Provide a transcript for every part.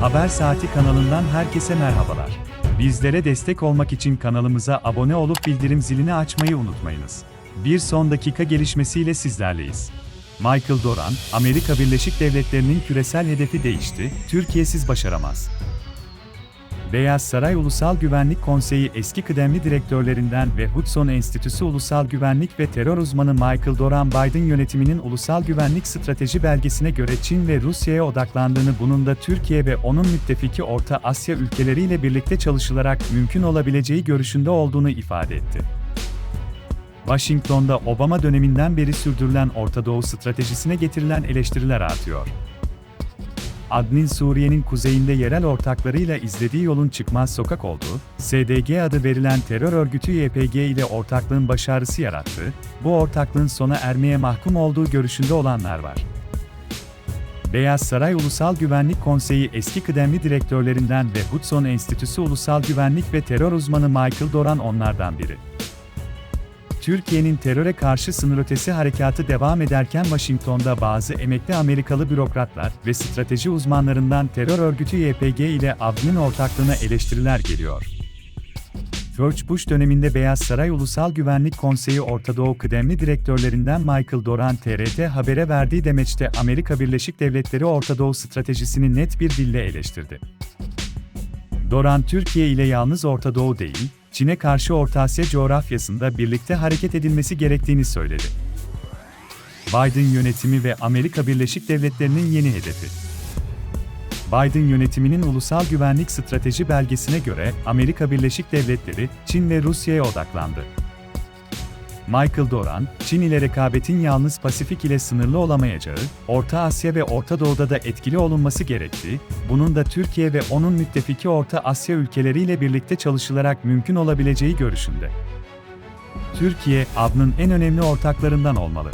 Haber Saati kanalından herkese merhabalar. Bizlere destek olmak için kanalımıza abone olup bildirim zilini açmayı unutmayınız. Bir son dakika gelişmesiyle sizlerleyiz. Michael Doran, Amerika Birleşik Devletleri'nin küresel hedefi değişti, Türkiye'siz başaramaz. Beyaz Saray Ulusal Güvenlik Konseyi eski kıdemli direktörlerinden ve Hudson Enstitüsü Ulusal Güvenlik ve Terör uzmanı Michael Doran Biden yönetiminin ulusal güvenlik strateji belgesine göre Çin ve Rusya'ya odaklandığını bunun da Türkiye ve onun müttefiki Orta Asya ülkeleriyle birlikte çalışılarak mümkün olabileceği görüşünde olduğunu ifade etti. Washington'da Obama döneminden beri sürdürülen Orta Doğu stratejisine getirilen eleştiriler artıyor. Adnin Suriye'nin kuzeyinde yerel ortaklarıyla izlediği yolun çıkmaz sokak olduğu, SDG adı verilen terör örgütü YPG ile ortaklığın başarısı yarattı, bu ortaklığın sona ermeye mahkum olduğu görüşünde olanlar var. Beyaz Saray Ulusal Güvenlik Konseyi eski kıdemli direktörlerinden ve Hudson Enstitüsü Ulusal Güvenlik ve Terör uzmanı Michael Doran onlardan biri. Türkiye'nin teröre karşı sınır ötesi harekatı devam ederken Washington'da bazı emekli Amerikalı bürokratlar ve strateji uzmanlarından terör örgütü YPG ile ABD'nin ortaklığına eleştiriler geliyor. George Bush döneminde Beyaz Saray Ulusal Güvenlik Konseyi Orta Doğu kıdemli direktörlerinden Michael Doran TRT Haber'e verdiği demeçte Amerika Birleşik Devletleri Orta Doğu stratejisini net bir dille eleştirdi. Doran Türkiye ile yalnız Orta Doğu değil, Çin'e karşı Orta Asya coğrafyasında birlikte hareket edilmesi gerektiğini söyledi. Biden yönetimi ve Amerika Birleşik Devletleri'nin yeni hedefi. Biden yönetiminin ulusal güvenlik strateji belgesine göre Amerika Birleşik Devletleri, Çin ve Rusya'ya odaklandı. Michael Doran, Çin ile rekabetin yalnız Pasifik ile sınırlı olamayacağı, Orta Asya ve Orta Doğu'da da etkili olunması gerektiği, bunun da Türkiye ve onun müttefiki Orta Asya ülkeleriyle birlikte çalışılarak mümkün olabileceği görüşünde. Türkiye, AB'nın en önemli ortaklarından olmalı.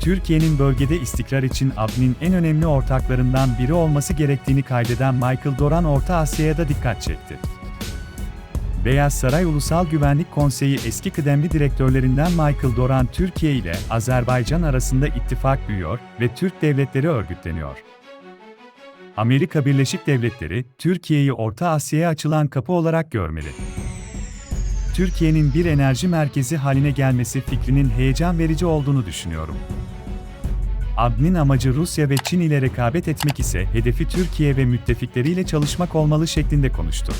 Türkiye'nin bölgede istikrar için AB'nin en önemli ortaklarından biri olması gerektiğini kaydeden Michael Doran Orta Asya'ya da dikkat çekti. Beyaz Saray Ulusal Güvenlik Konseyi eski kıdemli direktörlerinden Michael Doran Türkiye ile Azerbaycan arasında ittifak büyüyor ve Türk devletleri örgütleniyor. Amerika Birleşik Devletleri, Türkiye'yi Orta Asya'ya açılan kapı olarak görmeli. Türkiye'nin bir enerji merkezi haline gelmesi fikrinin heyecan verici olduğunu düşünüyorum. AB'nin amacı Rusya ve Çin ile rekabet etmek ise hedefi Türkiye ve müttefikleriyle çalışmak olmalı şeklinde konuştu.